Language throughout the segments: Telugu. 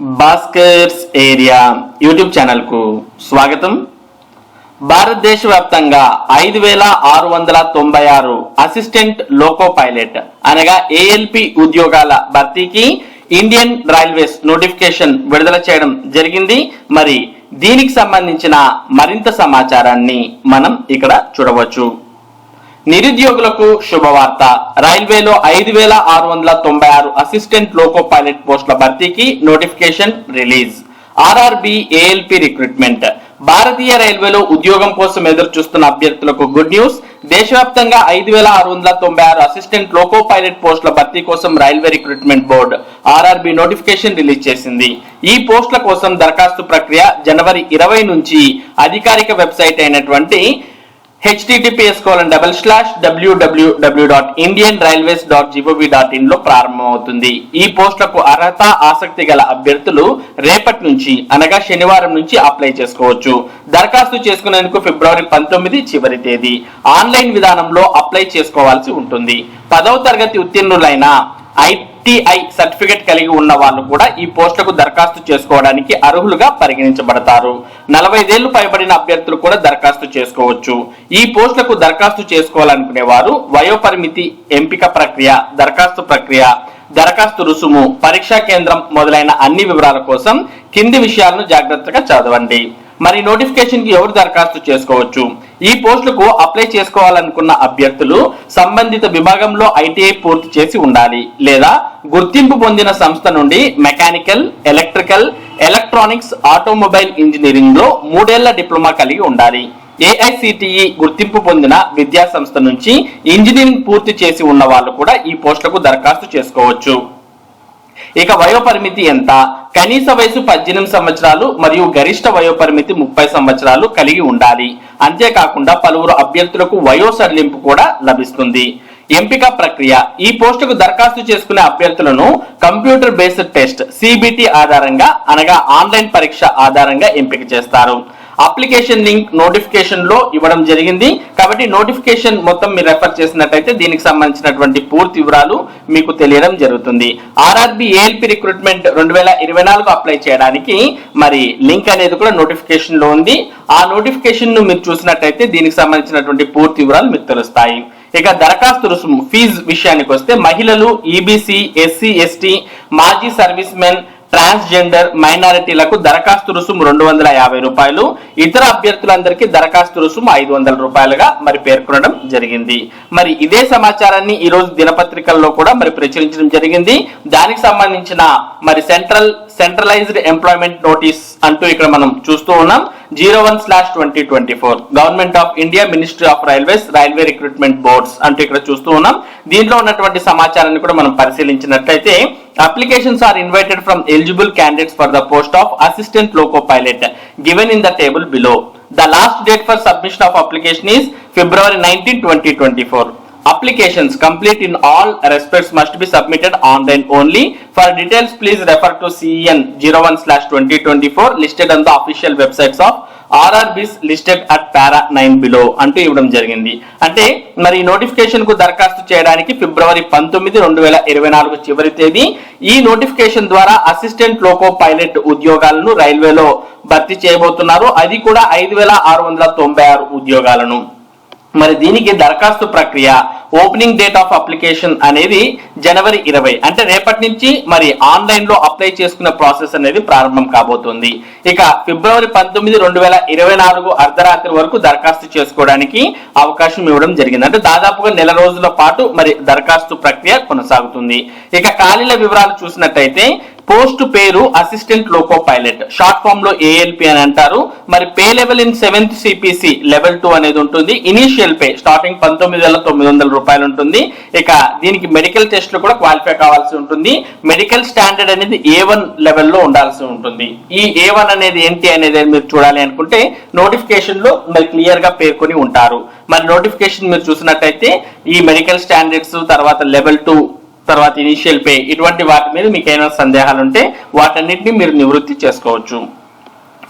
భాస్కర్స్ ఏరియా యూట్యూబ్ ఛానల్కు స్వాగతం. భారతదేశ వ్యాప్తంగా ఐదు వేల ఆరు వందల తొంభై ఆరు అసిస్టెంట్ లోకో పైలట్ అనగా ఏఎల్పి ఉద్యోగాల భర్తీకి ఇండియన్ రైల్వేస్ నోటిఫికేషన్ విడుదల చేయడం జరిగింది. మరి దీనికి సంబంధించిన మరింత సమాచారాన్ని మనం ఇక్కడ చూడవచ్చు. నిరుద్యోగులకు శుభవార్త. రైల్వేలో ఐదు వేల ఆరు వందల తొంభై ఆరు అసిస్టెంట్ లోకో పైలట్ పోస్టుల భర్తీకి notification release RRB ALP recruitment భారతీయ రైల్వేలో ఉద్యోగం కోసం ఎదురు చూస్తున్న అభ్యర్థులకు గుడ్ న్యూస్ దేశవ్యాప్తంగా ఐదు వేల ఆరు వందల తొంభై ఆరు అసిస్టెంట్ లోకో పైలట్ పోస్టుల భర్తీ కోసం railway recruitment board RRB notification release చేసింది. ఈ పోస్టుల కోసం దరఖాస్తు ప్రక్రియ జనవరి ఇరవై నుంచి అధికారిక వెబ్సైట్ అయినటువంటి HTTPS colon double slash WWW dot Indian railways dot GOV dot ఇన్లో ప్రారంభమవుతుంది. ఈ పోస్టులకు అర్హత ఆసక్తి గల అభ్యర్థులు రేపటి నుంచి అనగా శనివారం నుంచి అప్లై చేసుకోవచ్చు. దరఖాస్తు చేసుకునేందుకు ఫిబ్రవరి పంతొమ్మిది చివరి తేదీ. ఆన్లైన్ విధానంలో అప్లై చేసుకోవాల్సి ఉంటుంది. పదవ తరగతి ఉత్తీర్ణులైన ఐ టిఐ సర్టిఫికెట్ కలిగి ఉన్న వాళ్ళు కూడా ఈ పోస్టులకు దరఖాస్తు చేసుకోవడానికి అర్హులుగా పరిగణించబడతారు. నలభై ఏళ్ళు పైబడిన అభ్యర్థులు కూడా దరఖాస్తు చేసుకోవచ్చు. ఈ పోస్టులకు దరఖాస్తు చేసుకోవాలనుకునే వారు వయోపరిమితి ఎంపిక ప్రక్రియ దరఖాస్తు ప్రక్రియ దరఖాస్తు రుసుము పరీక్షా కేంద్రం మొదలైన అన్ని వివరాల కోసం కింది విషయాలను జాగ్రత్తగా చదవండి. మరి నోటిఫికేషన్కి ఎవరు దరఖాస్తు చేసుకోవచ్చు? ఈ పోస్టులకు అప్లై చేసుకోవాలనుకున్న అభ్యర్థులు సంబంధిత విభాగంలో ఐటీఐ పూర్తి చేసి ఉండాలి లేదా గుర్తింపు పొందిన సంస్థ నుండి మెకానికల్ ఎలక్ట్రికల్ ఎలక్ట్రానిక్స్ ఆటోమొబైల్ ఇంజనీరింగ్లో మూడేళ్ళ డిప్లొమా కలిగి ఉండాలి. ఏఐసిటిఈ గుర్తింపు పొందిన విద్యా సంస్థ నుంచి ఇంజనీరింగ్ పూర్తి చేసి ఉన్న వాళ్ళు కూడా ఈ పోస్టులకు దరఖాస్తు చేసుకోవచ్చు. ఇక వయోపరిమితి ఎంత? కనీస వయసు పద్దెనిమిది సంవత్సరాలు మరియు గరిష్ట వయోపరిమితి ముప్పై సంవత్సరాలు కలిగి ఉండాలి. అంతేకాకుండా పలువురు అభ్యర్థులకు వయో సడలింపు కూడా లభిస్తుంది. ఎంపిక ప్రక్రియ. ఈ పోస్టుకు దరఖాస్తు చేసుకునే అభ్యర్థులను కంప్యూటర్ బేస్డ్ టెస్ట్ సిబిటి ఆధారంగా అనగా ఆన్లైన్ పరీక్ష ఆధారంగా ఎంపిక చేస్తారు. అప్లికేషన్ లింక్ నోటిఫికేషన్లో ఇవ్వడం జరిగింది. కాబట్టి నోటిఫికేషన్ మొత్తం మీరు రెఫర్ చేసినట్టయితే దీనికి సంబంధించినటువంటి పూర్తి వివరాలు మీకు తెలియడం జరుగుతుంది. ఆర్ఆర్బి ఏఎల్పి రిక్రూట్మెంట్ రెండు వేల ఇరవై నాలుగు అప్లై చేయడానికి మరి లింక్ అనేది కూడా నోటిఫికేషన్లో ఉంది. ఆ నోటిఫికేషన్ను మీరు చూసినట్టయితే దీనికి సంబంధించినటువంటి పూర్తి వివరాలు మీకు తెలుస్తాయి. ఇక దరఖాస్తు రుసుము ఫీజు విషయానికి వస్తే మహిళలు ఈబీసీ ఎస్సీ ఎస్టీ మాజీ సర్వీస్ మెన్ ట్రాన్స్జెండర్ మైనారిటీలకు దరఖాస్తు రుసుము రెండు వందల యాభై రూపాయలు. ఇతర అభ్యర్థులందరికీ దరఖాస్తు రుసుము ఐదు వందల రూపాయలుగా మరి పేర్కొనడం జరిగింది. మరి ఇదే సమాచారాన్ని ఈ రోజు దినపత్రికల్లో కూడా మరి ప్రచురించడం జరిగింది. దానికి సంబంధించిన మరి సెంట్రల్ సెంట్రలైజ్డ్ ఎంప్లాయ్మెంట్ నోటీస్ అంటూ ఇక్కడ మనం చూస్తూ ఉన్నాం. Zero one slash twenty twenty four government of India ministry of railways railway recruitment boards అంటూ ఇక్కడ చూస్తూ ఉన్నాం. దీంట్లో ఉన్నటువంటి సమాచారాన్ని కూడా మనం పరిశీలించినట్లయితే applications are invited from eligible candidates for the post of assistant loco pilot given in the table below the last date for submission of application is February nineteen twenty twenty four Applications complete in all respects must be submitted online only. For details, please refer to CEN 01/2024 listed on the official websites of RRBs listed at para nine below అంటూ ఇవ్వడం జరిగింది. అంటే మరి నోటిఫికేషన్కు దరఖాస్తు చేయడానికి ఫిబ్రవరి పంతొమ్మిది రెండు వేల ఇరవై నాలుగు చివరి తేదీ ఈ నోటిఫికేషన్ ద్వారా అసిస్టెంట్ లోకో పైలట్ ఉద్యోగాలను రైల్వేలో భర్తీ చేయబోతున్నారు. అది కూడా ఐదు వేల ఆరు వందల తొంభై ఆరు ఉద్యోగాలను. మరి దీనికి దరఖాస్తు ప్రక్రియ ఓపెనింగ్ డేట్ ఆఫ్ అప్లికేషన్ అనేది జనవరి ఇరవై. అంటే రేపటి నుంచి మరి ఆన్లైన్లో అప్లై చేసుకునే ప్రాసెస్ అనేది ప్రారంభం కాబోతుంది. ఇక ఫిబ్రవరి పంతొమ్మిది రెండు వేల ఇరవై నాలుగు అర్ధరాత్రి వరకు దరఖాస్తు చేసుకోవడానికి అవకాశం ఇవ్వడం జరిగింది. అంటే దాదాపుగా నెల రోజుల పాటు మరి దరఖాస్తు ప్రక్రియ కొనసాగుతుంది. ఇక ఖాళీల వివరాలు చూసినట్టయితే పోస్ట్ పేరు అసిస్టెంట్ లోకో పైలట్ షార్ట్ ఫామ్లో ఏఎల్పి అని అంటారు. మరి pay level in seventh CPC level two అనేది ఉంటుంది. ఇనీషియల్ పే స్టార్టింగ్ పంతొమ్మిది వేల తొమ్మిది వందల రూపాయలు ఉంటుంది. ఇక దీనికి మెడికల్ టెస్ట్లో కూడా క్వాలిఫై కావాల్సి ఉంటుంది. మెడికల్ స్టాండర్డ్ అనేది ఏ వన్ లెవెల్లో ఉండాల్సి ఉంటుంది. ఈ ఏ వన్ అనేది ఏంటి అనేది మీరు చూడాలి అనుకుంటే నోటిఫికేషన్లో మరి క్లియర్గా పేర్కొని ఉంటారు. మరి నోటిఫికేషన్ మీరు చూసినట్టయితే ఈ మెడికల్ స్టాండర్డ్స్ తర్వాత లెవెల్ టూ తర్వాత ఇనిషియల్ పే ఇటువంటి వాటి మీద మీకు ఏమైనా సందేహాలు ఉంటే వాటన్నిటిని మీరు నివృత్తి చేసుకోవచ్చు.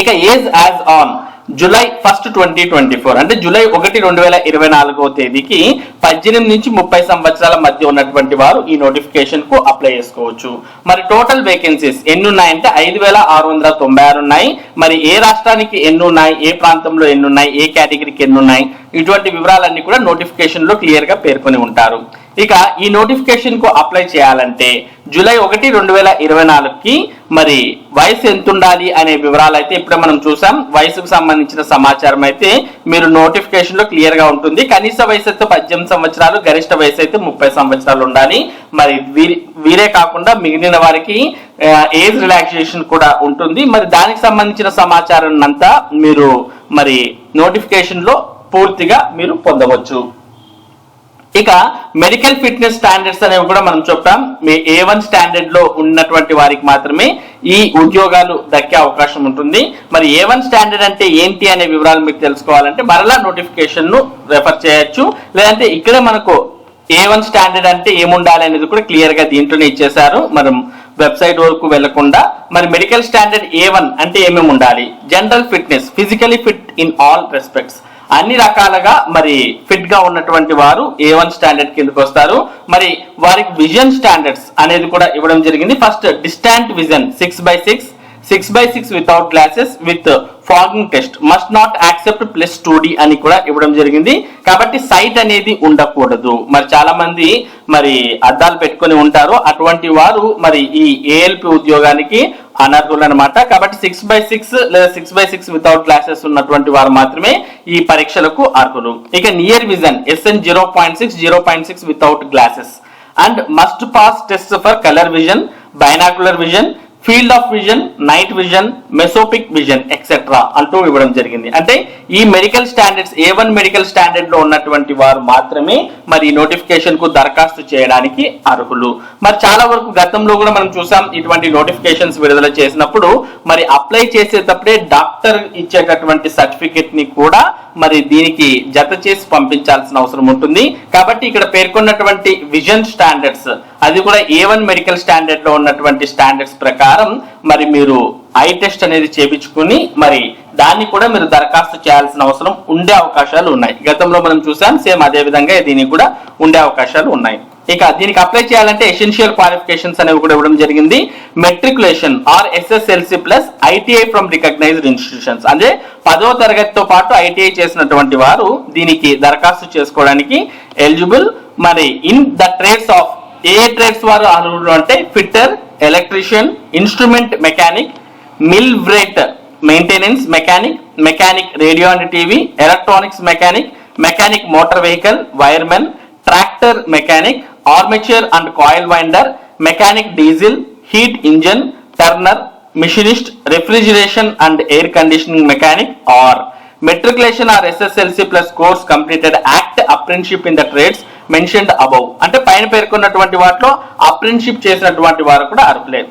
ఇక age as on July first twenty twenty four అంటే జూలై ఒకటి రెండు వేల ఇరవై నాలుగో తేదీకి పద్దెనిమిది నుంచి ముప్పై సంవత్సరాల మధ్య ఉన్నటువంటి వారు ఈ నోటిఫికేషన్కు అప్లై చేసుకోవచ్చు. మరి టోటల్ వేకెన్సీస్ ఎన్ని ఉన్నాయంటే ఐదు వేల ఆరు వందల తొంభై ఆరు ఉన్నాయి. మరి ఏ రాష్ట్రానికి ఎన్ని ఉన్నాయి ఏ ప్రాంతంలో ఎన్ని ఉన్నాయి ఏ కేటగిరీకి ఎన్ని ఉన్నాయి ఇటువంటి వివరాలన్నీ కూడా నోటిఫికేషన్లో క్లియర్గా పేర్కొని ఉంటారు. ఇక ఈ నోటిఫికేషన్కు అప్లై చేయాలంటే జూలై ఒకటి రెండు వేల ఇరవై నాలుగుకి మరి వయసు ఎంత ఉండాలి అనే వివరాలు అయితే ఇప్పుడే మనం చూసాం. వయసుకు సంబంధించిన సమాచారం అయితే మీరు నోటిఫికేషన్లో క్లియర్గా ఉంటుంది. కనీస వయసు అయితే పద్దెనిమిది సంవత్సరాలు గరిష్ట వయసు అయితే ముప్పై సంవత్సరాలు ఉండాలి. మరి వీరి వీరే కాకుండా మిగిలిన వారికి ఏజ్ రిలాక్సేషన్ కూడా ఉంటుంది. మరి దానికి సంబంధించిన సమాచారం అంతా మీరు మరి నోటిఫికేషన్లో పూర్తిగా మీరు పొందవచ్చు. ఇక మెడికల్ ఫిట్నెస్ స్టాండర్డ్స్ అనేవి కూడా మనం చెప్తాం మీ ఏ వన్ స్టాండర్డ్లో ఉన్నటువంటి వారికి మాత్రమే ఈ ఉద్యోగాలు దక్కే అవకాశం ఉంటుంది. మరి ఏ వన్ స్టాండర్డ్ అంటే ఏంటి అనే వివరాలు మీకు తెలుసుకోవాలంటే మరలా నోటిఫికేషన్ను రెఫర్ చేయొచ్చు. లేదంటే ఇక్కడే మనకు ఏ వన్ స్టాండర్డ్ అంటే ఏముండాలి అనేది కూడా క్లియర్గా దీంట్లోనే ఇచ్చేశారు. మనం వెబ్సైట్ వరకు వెళ్ళకుండా మరి మెడికల్ స్టాండర్డ్ ఏ వన్ అంటే ఏమేమి ఉండాలి? General fitness physically fit in all respects అన్ని రకాలుగా మరి ఫిట్గా ఉన్నటువంటి వారు ఏ వన్ స్టాండర్డ్ కిందకి వస్తారు. మరి వారికి విజన్ స్టాండర్డ్స్ అనేది కూడా ఇవ్వడం జరిగింది. First distant vision six by six six by six without glasses with fogging test must not accept plus two D అని కూడా ఇవ్వడం జరిగింది. కాబట్టి సైట్ అనేది ఉండకూడదు. మరి చాలా మంది మరి అద్దాలు పెట్టుకొని ఉంటారు. అటువంటి వారు మరి ఈ ఏఎల్పి ఉద్యోగానికి అనర్హులు అనమాట కాబట్టి సిక్స్ బై సిక్స్ లేదా six by six without glasses ఉన్నటువంటి వారు మాత్రమే ఈ పరీక్షలకు అర్హులు. ఇక near vision SN zero point six zero point six without glasses and must pass test for colour vision binocular vision field of vision night vision mesopic vision etcetera అంటూ ఇవ్వడం జరిగింది. అంటే ఈ medical standards A one medical స్టాండర్డ్లో ఉన్నటువంటి వారు మాత్రమే మరి నోటిఫికేషన్కు దరఖాస్తు చేయడానికి అర్హులు. మరి చాలా వరకు గతంలో కూడా మనం చూసాం ఇటువంటి నోటిఫికేషన్స్ విడుదల చేసినప్పుడు మరి అప్లై చేసేటప్పుడే డాక్టర్ ఇచ్చేటటువంటి సర్టిఫికెట్ని కూడా మరి దీనికి జత చేసి పంపించాల్సిన అవసరం ఉంటుంది. కాబట్టి ఇక్కడ పేర్కొన్నటువంటి విజన్ స్టాండర్డ్స్ అది కూడా ఏ వన్ మెడికల్ స్టాండర్డ్లో ఉన్నటువంటి స్టాండర్డ్స్ ప్రకారం మరి మీరు ఐ టెస్ట్ అనేది చేపించుకుని మరి దాన్ని కూడా మీరు దరఖాస్తు చేయాల్సిన అవసరం ఉండే అవకాశాలు ఉన్నాయి. గతంలో మనం చూసాం సేమ్ అదే విధంగా దీనికి కూడా ఉండే అవకాశాలు ఉన్నాయి. ఇక దీనికి అప్లై చేయాలంటే ఎసెన్షియల్ క్వాలిఫికేషన్స్ అనేవి కూడా ఇవ్వడం జరిగింది. Matriculation or SSLC plus ITI from recognised institutions అంటే పదో తరగతితో పాటు ఐటీఐ చేసినటువంటి వారు దీనికి దరఖాస్తు చేసుకోవడానికి ఎలిజిబుల్ మరి in the trades of a trades వారు అర్హులు అంటే fitter electrician instrument mechanic millwright maintenance mechanic mechanic radio and TV electronics mechanic mechanic motor vehicle wiremen tractor mechanic armature and coil winder mechanic diesel heat engine turner machinist refrigeration and air conditioning mechanic or. Matriculation or SSLC plus course completed act apprenticeship in the trades mentioned above. అంటే పైన పేర్కొన్నటువంటి వాటిలో అప్రెంటిషిప్ చేసినటువంటి వారు కూడా అర్హులే.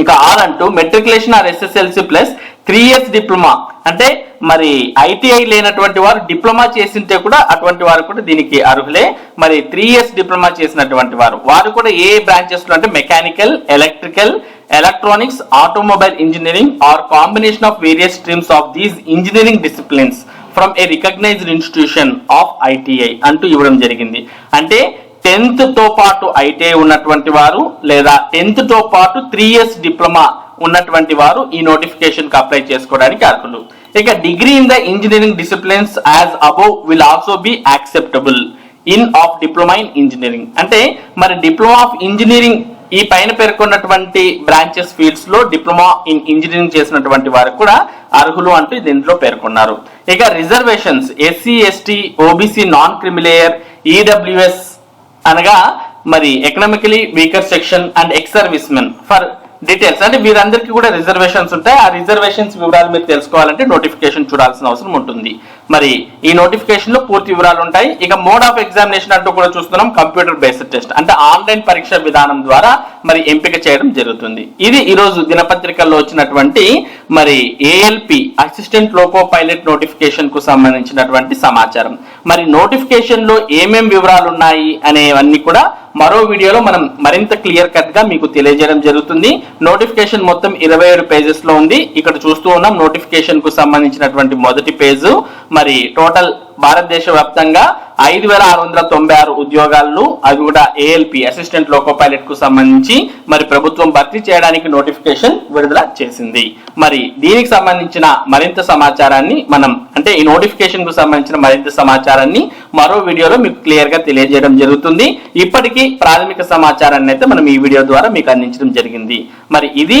ఇంకా ఆర్ అంటూ matriculation or SSLC plus three years diploma అంటే మరి ఐటీఐ లేనటువంటి వారు డిప్లొమా చేసింటే కూడా అటువంటి వారు కూడా దీనికి అర్హులే. మరి త్రీ ఇయర్స్ డిప్లొమా చేసినటువంటి వారు వారు కూడా ఏ బ్రాంచెస్లో అంటే mechanical electrical electronics automobile engineering or combination of various streams of these engineering disciplines from a recognised institution of ITI అంటూ ఇవ్వడం జరిగింది. అంటే టెన్త్తో పాటు ఐటీఐ ఉన్నటువంటి వారు లేదా టెన్త్తో పాటు త్రీ ఇయర్స్ డిప్లొమా ఉన్నటువంటి వారు ఈ నోటిఫికేషన్కి అప్లై చేసుకోవడానికి అర్హులు. ఇక degree in the engineering disciplines as above will also be acceptable in of diploma in engineering అంటే మరి డిప్లొమా ఆఫ్ ఇంజనీరింగ్ ఈ పైన పేర్కొన్నటువంటి బ్రాంచెస్ ఫీల్డ్స్లో డిప్లొమా ఇన్ ఇంజనీరింగ్ చేసినటువంటి వారు కూడా అర్హులు అంటూ దీంట్లో పేర్కొన్నారు. ఇక reservations SC ST OBC non creamy layer EWS అనగా మరి economically weaker section and ex servicemen for details అంటే మీరందరికీ కూడా రిజర్వేషన్స్ ఉంటాయి. ఆ రిజర్వేషన్స్ వివరాలు మీరు తెలుసుకోవాలంటే నోటిఫికేషన్ చూడాల్సిన అవసరం ఉంటుంది. మరి ఈ నోటిఫికేషన్లో పూర్తి వివరాలు ఉంటాయి. ఇక మోడ్ ఆఫ్ ఎగ్జామినేషన్ అంటూ కూడా చూస్తున్నాం. కంప్యూటర్ బేస్డ్ టెస్ట్ అంటే ఆన్లైన్ పరీక్ష విధానం ద్వారా మరి ఎంపిక చేయడం జరుగుతుంది. ఇది ఈ రోజు దినపత్రికల్లో వచ్చినటువంటి మరి ఏఎల్పి అసిస్టెంట్ లోకో పైలట్ నోటిఫికేషన్కు సంబంధించినటువంటి సమాచారం. మరి నోటిఫికేషన్లో ఏమేం వివరాలు ఉన్నాయి అనేవన్నీ కూడా మరో వీడియోలో మనం మరింత క్లియర్ కట్గా మీకు తెలియజేయడం జరుగుతుంది. నోటిఫికేషన్ మొత్తం ఇరవై ఏడు పేజెస్లో ఉంది. ఇక్కడ చూస్తూ ఉన్నాం నోటిఫికేషన్కు సంబంధించినటువంటి మొదటి పేజు మరి టోటల్ భారతదేశ వ్యాప్తంగా ఐదు వేల ఆరు వందల తొంభై ఆరు ఉద్యోగాలను అది కూడా ఏఎల్పి అసిస్టెంట్ లోకో పైలట్కు సంబంధించి మరి ప్రభుత్వం భర్తీ చేయడానికి నోటిఫికేషన్ విడుదల చేసింది. మరి దీనికి సంబంధించిన మరింత సమాచారాన్ని మనం అంటే ఈ నోటిఫికేషన్కు సంబంధించిన మరింత సమాచారాన్ని మరో వీడియోలో మీకు క్లియర్గా తెలియజేయడం జరుగుతుంది. ఇప్పటికీ ప్రాథమిక సమాచారాన్ని అయితే మనం ఈ వీడియో ద్వారా మీకు అందించడం జరిగింది. మరి ఇది